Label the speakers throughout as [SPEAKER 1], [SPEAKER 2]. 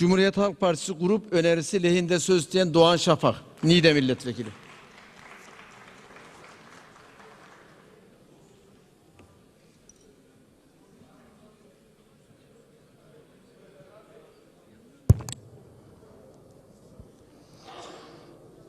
[SPEAKER 1] Cumhuriyet Halk Partisi grup önerisi lehinde söz isteyen Doğan Şafak. Niğde milletvekili.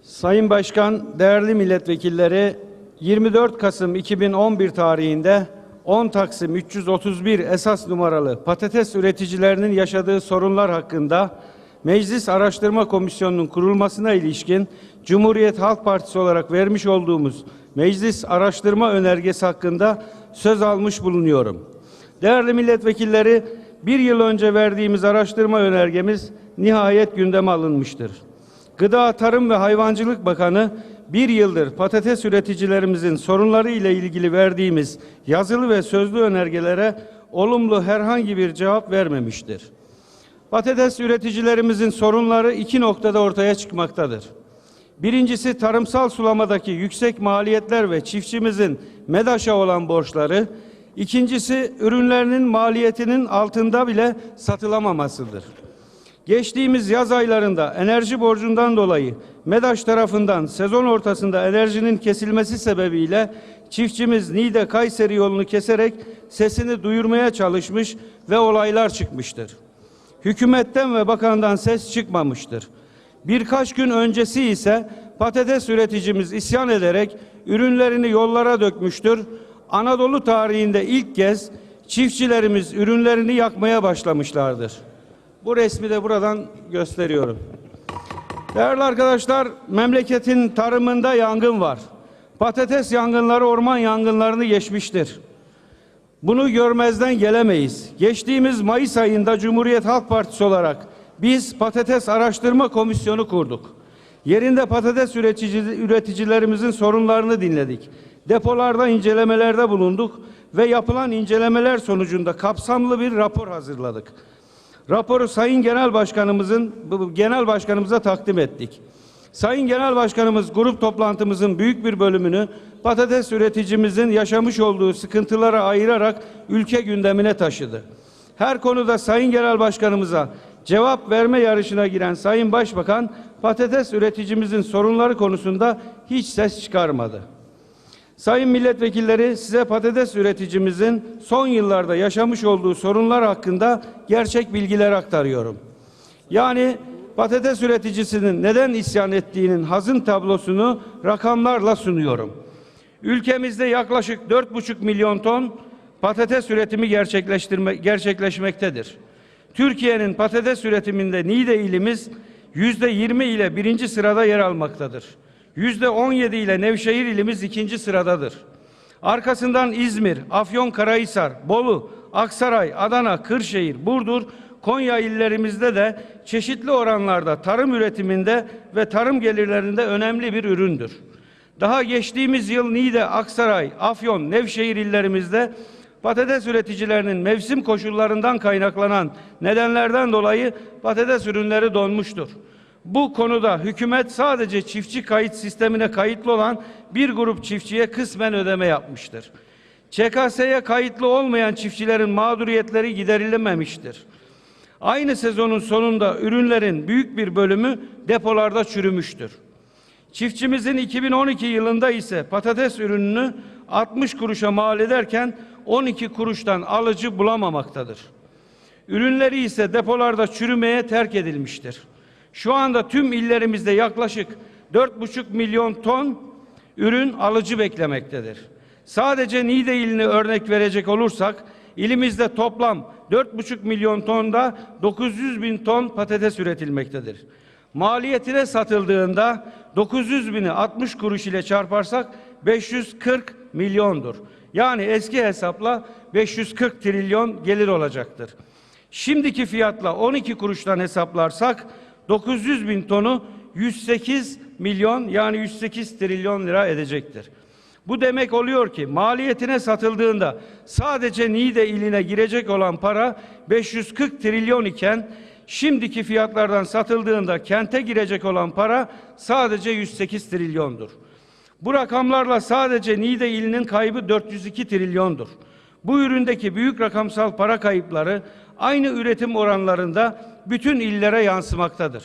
[SPEAKER 2] Sayın Başkan, değerli milletvekilleri, 24 Kasım 2011 tarihinde 10 Taksim 331 esas numaralı patates üreticilerinin yaşadığı sorunlar hakkında Meclis Araştırma Komisyonu'nun kurulmasına ilişkin Cumhuriyet Halk Partisi olarak vermiş olduğumuz Meclis Araştırma Önergesi hakkında söz almış bulunuyorum. Değerli milletvekilleri, bir yıl önce verdiğimiz araştırma önergemiz nihayet gündeme alınmıştır. Gıda, Tarım ve Hayvancılık Bakanı bir yıldır patates üreticilerimizin sorunları ile ilgili verdiğimiz yazılı ve sözlü önergelere olumlu herhangi bir cevap vermemiştir. Patates üreticilerimizin sorunları iki noktada ortaya çıkmaktadır. Birincisi tarımsal sulamadaki yüksek maliyetler ve çiftçimizin MEDAŞ'a olan borçları. İkincisi ürünlerinin maliyetinin altında bile satılamamasıdır. Geçtiğimiz yaz aylarında enerji borcundan dolayı MEDAŞ tarafından sezon ortasında enerjinin kesilmesi sebebiyle çiftçimiz Niğde Kayseri yolunu keserek sesini duyurmaya çalışmış ve olaylar çıkmıştır. Hükümetten ve bakandan ses çıkmamıştır. Birkaç gün öncesi ise patates üreticimiz isyan ederek ürünlerini yollara dökmüştür. Anadolu tarihinde ilk kez çiftçilerimiz ürünlerini yakmaya başlamışlardır. Bu resmi de buradan gösteriyorum. Değerli arkadaşlar, memleketin tarımında yangın var. Patates yangınları orman yangınlarını geçmiştir. Bunu görmezden gelemeyiz. Geçtiğimiz Mayıs ayında Cumhuriyet Halk Partisi olarak biz Patates Araştırma Komisyonu kurduk. Yerinde patates üretici, üreticilerimizin sorunlarını dinledik. Depolarda incelemelerde bulunduk ve yapılan incelemeler sonucunda kapsamlı bir rapor hazırladık. Raporu Sayın Genel Başkanımızın Genel Başkanımıza takdim ettik. Sayın Genel Başkanımız grup toplantımızın büyük bir bölümünü patates üreticimizin yaşamış olduğu sıkıntılara ayırarak ülke gündemine taşıdı. Her konuda Sayın Genel Başkanımıza cevap verme yarışına giren Sayın Başbakan patates üreticimizin sorunları konusunda hiç ses çıkarmadı. Sayın milletvekilleri size patates üreticimizin son yıllarda yaşamış olduğu sorunlar hakkında gerçek bilgiler aktarıyorum. Yani patates üreticisinin neden isyan ettiğinin hazın tablosunu rakamlarla sunuyorum. Ülkemizde yaklaşık 4,5 milyon ton patates üretimi gerçekleştirme, gerçekleşmektedir. Türkiye'nin patates üretiminde Niğde ilimiz yüzde 20 ile birinci sırada yer almaktadır. Yüzde 17 ile Nevşehir ilimiz ikinci sıradadır. Arkasından İzmir, Afyonkarahisar, Bolu, Aksaray, Adana, Kırşehir, Burdur, Konya illerimizde de çeşitli oranlarda tarım üretiminde ve tarım gelirlerinde önemli bir üründür. Daha geçtiğimiz yıl Niğde, Aksaray, Afyon, Nevşehir illerimizde patates üreticilerinin mevsim koşullarından kaynaklanan nedenlerden dolayı patates ürünleri donmuştur. Bu konuda hükümet sadece çiftçi kayıt sistemine kayıtlı olan bir grup çiftçiye kısmen ödeme yapmıştır. ÇKS'ye kayıtlı olmayan çiftçilerin mağduriyetleri giderilememiştir. Aynı sezonun sonunda ürünlerin büyük bir bölümü depolarda çürümüştür. Çiftçimizin 2012 yılında ise patates ürününü 60 kuruşa mal ederken 12 kuruştan alıcı bulamamaktadır. Ürünleri ise depolarda çürümeye terk edilmiştir. Şu anda tüm illerimizde yaklaşık 4,5 milyon ton ürün alıcı beklemektedir. Sadece Niğde ilini örnek verecek olursak ilimizde toplam 4,5 milyon tonda 900 bin ton patates üretilmektedir. Maliyetine satıldığında 900 bini 60 kuruş ile çarparsak 540 milyondur. Yani eski hesapla 540 trilyon gelir olacaktır. Şimdiki fiyatla 12 kuruştan hesaplarsak 900 bin tonu 108 milyon yani 108 trilyon lira edecektir. Bu demek oluyor ki maliyetine satıldığında sadece Niğde iline girecek olan para 540 trilyon iken şimdiki fiyatlardan satıldığında kente girecek olan para sadece 108 trilyondur. Bu rakamlarla sadece Niğde ilinin kaybı 402 trilyondur. Bu üründeki büyük rakamsal para kayıpları aynı üretim oranlarında bütün illere yansımaktadır.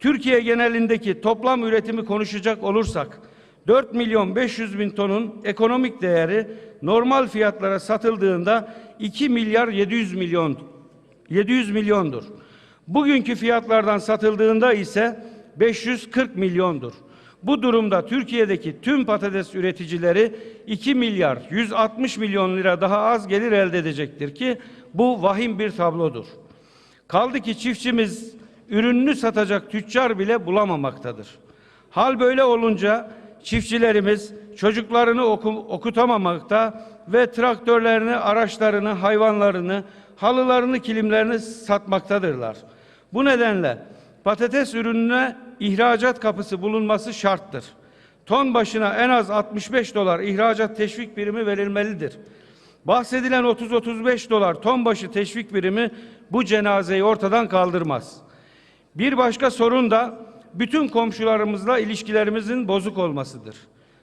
[SPEAKER 2] Türkiye genelindeki toplam üretimi konuşacak olursak 4 milyon 500 bin tonun ekonomik değeri normal fiyatlara satıldığında 2 milyar 700 milyon 700 milyondur. Bugünkü fiyatlardan satıldığında ise 540 milyondur. Bu durumda Türkiye'deki tüm patates üreticileri 2 milyar 160 milyon lira daha az gelir elde edecektir ki bu vahim bir tablodur. Kaldı ki çiftçimiz ürününü satacak tüccar bile bulamamaktadır. Hal böyle olunca çiftçilerimiz çocuklarını oku- okutamamakta ve traktörlerini, araçlarını, hayvanlarını, halılarını, kilimlerini satmaktadırlar. Bu nedenle patates ürününe ihracat kapısı bulunması şarttır. Ton başına en az 65 dolar ihracat teşvik birimi verilmelidir. Bahsedilen 30-35 dolar ton başı teşvik birimi bu cenazeyi ortadan kaldırmaz. Bir başka sorun da bütün komşularımızla ilişkilerimizin bozuk olmasıdır.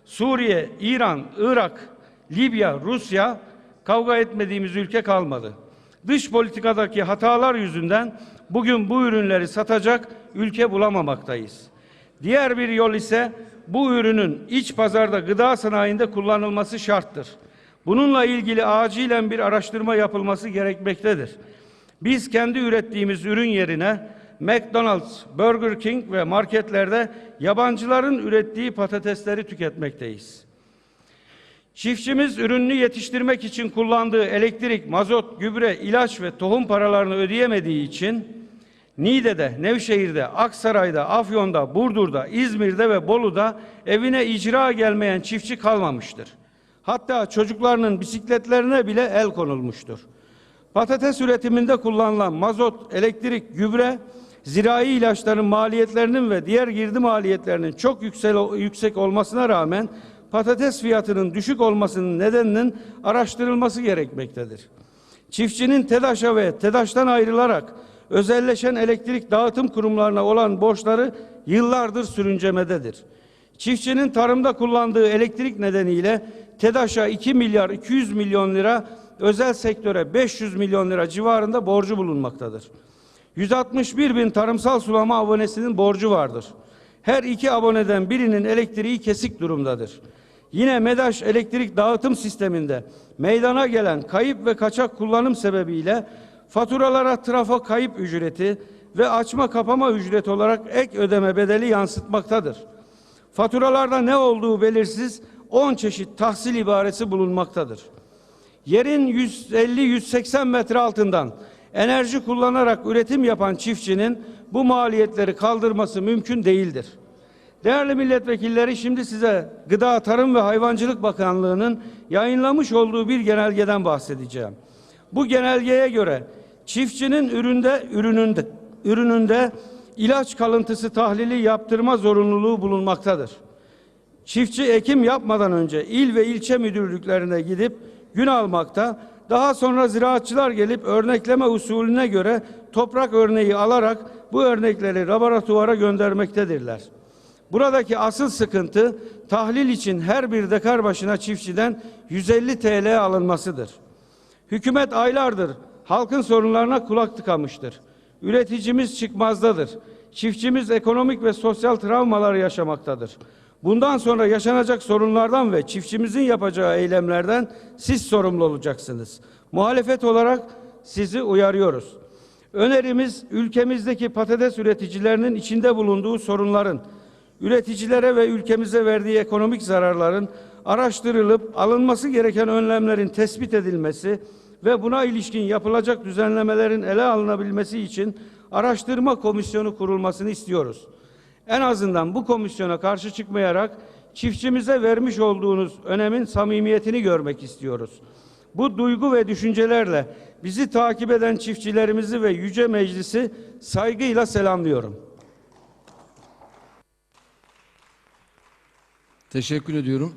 [SPEAKER 2] Suriye, İran, Irak, Libya, Rusya kavga etmediğimiz ülke kalmadı. Dış politikadaki hatalar yüzünden bugün bu ürünleri satacak ülke bulamamaktayız. Diğer bir yol ise bu ürünün iç pazarda gıda sanayinde kullanılması şarttır. Bununla ilgili acilen bir araştırma yapılması gerekmektedir. Biz kendi ürettiğimiz ürün yerine McDonald's, Burger King ve marketlerde yabancıların ürettiği patatesleri tüketmekteyiz. Çiftçimiz ürününü yetiştirmek için kullandığı elektrik, mazot, gübre, ilaç ve tohum paralarını ödeyemediği için Niğde'de, Nevşehir'de, Aksaray'da, Afyon'da, Burdur'da, İzmir'de ve Bolu'da evine icra gelmeyen çiftçi kalmamıştır. Hatta çocuklarının bisikletlerine bile el konulmuştur. Patates üretiminde kullanılan mazot, elektrik, gübre, zirai ilaçların maliyetlerinin ve diğer girdi maliyetlerinin çok yüksek olmasına rağmen patates fiyatının düşük olmasının nedeninin araştırılması gerekmektedir. Çiftçinin TEDAŞ'a ve TEDAŞ'tan ayrılarak özelleşen elektrik dağıtım kurumlarına olan borçları yıllardır sürüncemededir. Çiftçinin tarımda kullandığı elektrik nedeniyle TEDAŞ'a 2 milyar 200 milyon lira, özel sektöre 500 milyon lira civarında borcu bulunmaktadır. 161 bin tarımsal sulama abonesinin borcu vardır. Her iki aboneden birinin elektriği kesik durumdadır. Yine MEDAŞ elektrik dağıtım sisteminde meydana gelen kayıp ve kaçak kullanım sebebiyle faturalara trafo kayıp ücreti ve açma kapama ücreti olarak ek ödeme bedeli yansıtmaktadır. Faturalarda ne olduğu belirsiz 10 çeşit tahsil ibaresi bulunmaktadır. Yerin 150-180 metre altından enerji kullanarak üretim yapan çiftçinin bu maliyetleri kaldırması mümkün değildir. Değerli milletvekilleri şimdi size Gıda, Tarım ve Hayvancılık Bakanlığı'nın yayınlamış olduğu bir genelgeden bahsedeceğim. Bu genelgeye göre çiftçinin üründe ürününde ürününde ilaç kalıntısı tahlili yaptırma zorunluluğu bulunmaktadır. Çiftçi ekim yapmadan önce il ve ilçe müdürlüklerine gidip gün almakta, daha sonra ziraatçılar gelip örnekleme usulüne göre toprak örneği alarak bu örnekleri laboratuvara göndermektedirler. Buradaki asıl sıkıntı tahlil için her bir dekar başına çiftçiden 150 TL alınmasıdır. Hükümet aylardır halkın sorunlarına kulak tıkamıştır. Üreticimiz çıkmazdadır. Çiftçimiz ekonomik ve sosyal travmalar yaşamaktadır. Bundan sonra yaşanacak sorunlardan ve çiftçimizin yapacağı eylemlerden siz sorumlu olacaksınız. Muhalefet olarak sizi uyarıyoruz. Önerimiz ülkemizdeki patates üreticilerinin içinde bulunduğu sorunların, üreticilere ve ülkemize verdiği ekonomik zararların araştırılıp alınması gereken önlemlerin tespit edilmesi ve buna ilişkin yapılacak düzenlemelerin ele alınabilmesi için araştırma komisyonu kurulmasını istiyoruz. En azından bu komisyona karşı çıkmayarak çiftçimize vermiş olduğunuz önemin samimiyetini görmek istiyoruz. Bu duygu ve düşüncelerle bizi takip eden çiftçilerimizi ve yüce meclisi saygıyla selamlıyorum.
[SPEAKER 1] Teşekkür ediyorum.